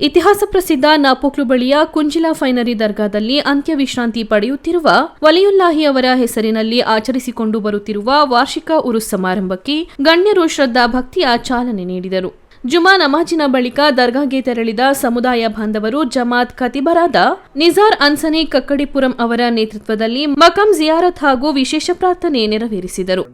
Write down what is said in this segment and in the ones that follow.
ಇತಿಹಾಸ ಪ್ರಸಿದ್ಧ ನಾಪೋಕ್ಲು ಬಳಿಯ ಕುಂಜಿಲಾ ಫೈನರಿ ದರ್ಗಾದಲ್ಲಿ ಅಂತ್ಯ ವಿಶ್ರಾಂತಿ ಪಡೆಯುತ್ತಿರುವ ವಲಿಯುಲ್ಲಾಹಿ ಅವರ ಹೆಸರಿನಲ್ಲಿ ಆಚರಿಸಿಕೊಂಡು ಬರುತ್ತಿರುವ ವಾರ್ಷಿಕ ಉರುಸ್ ಸಮಾರಂಭಕ್ಕೆ ಗಣ್ಯರು ಶ್ರದ್ಧಾ ಭಕ್ತಿಯ ಚಾಲನೆ ನೀಡಿದರು. ಜುಮಾ ನಮಾಜಿನ ಬಳಿಕ ದರ್ಗಾಗೆ ತೆರಳಿದ ಸಮುದಾಯ ಬಾಂಧವರು ಜಮಾತ್ ಖತಿಬರಾದ ನಿಜಾರ್ ಅನ್ಸನಿ ಕಕ್ಕಡಿಪುರಂ ಅವರ ನೇತೃತ್ವದಲ್ಲಿ ಮಕಂ ಜಿಯಾರತ್ ಹಾಗೂ ವಿಶೇಷ ಪ್ರಾರ್ಥನೆ ನೆರವೇರಿಸಿದರು.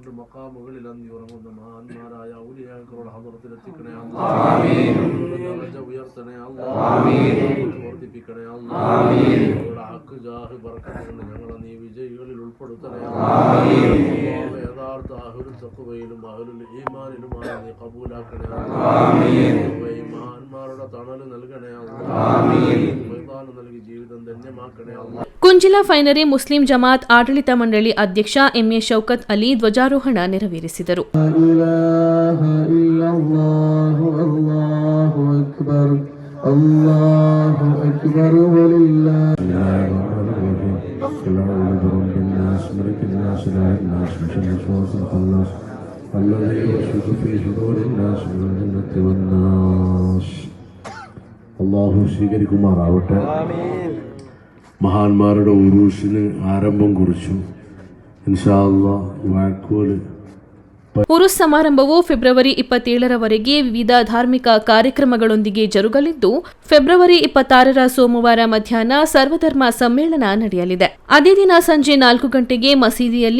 അല്ലാഹ് ഉയർത്തണേ അല്ലാഹ് വർദ്ധിപ്പിക്കണേ അല്ലാഹ് അവരുടെ ഹക്ക് ജാഹ് ബർക്കത്ത് കൊണ്ട് ഞങ്ങളെ നീ വിജയികളിൽ ഉൾപ്പെടുത്തണേ അല്ലാഹ് യഥാർത്ഥ അഹുലും തക്കുവയിലും അഹുലും ഈമാനിലുമായി നീ കബൂലാക്കണേ അല്ലാഹ് ഈ മഹാന്മാരുടെ തണല് നൽകണേ അല്ലാഹ് മൈതാനം നൽകി ജീവിതം ധന്യമാക്കണേ അല്ലാഹ് ಕುಂಜಿಲಾ ಫೈನರಿ ಮುಸ್ಲಿಂ ಜಮಾತ್ ಆಡಳಿತ ಮಂಡಳಿ ಅಧ್ಯಕ್ಷ ಎಂಎ ಶೌಕತ್ ಅಲಿ ಧ್ವಜಾರೋಹಣ ನೆರವೇರಿಸಿದರು لا إله إلا الله الله أكبر الله أكبر ولله قل أعوذ برب الناس ملك الناس إله الناس من شر الوسواس الخناس الذي يوسوس في صدور الناس من الجنة والناس അള്ളാഹു സ്വീകരിക്കുമാറാവട്ടെ മഹാന്മാരുടെ ഉറൂസിന് ആരംഭം കുറിച്ചു ഇൻഷാ അള്ളാഹ് വാക്കോല് ಉರುಸ್ ಸಮಾರಂಭವು ಫೆಬ್ರವರಿ ಇಪ್ಪತ್ತೇಳರವರೆಗೆ ವಿವಿಧ ಧಾರ್ಮಿಕ ಕಾರ್ಯಕ್ರಮಗಳೊಂದಿಗೆ ಜರುಗಲಿದ್ದು, ಫೆಬ್ರವರಿ ಇಪ್ಪತ್ತಾರರ ಸೋಮವಾರ ಮಧ್ಯಾಹ್ನ ಸರ್ವಧರ್ಮ ಸಮ್ಮೇಳನ ನಡೆಯಲಿದೆ. ಅದೇ ದಿನ ಸಂಜೆ ನಾಲ್ಕು ಗಂಟೆಗೆ ಮಸೀದಿಯಲ್ಲಿ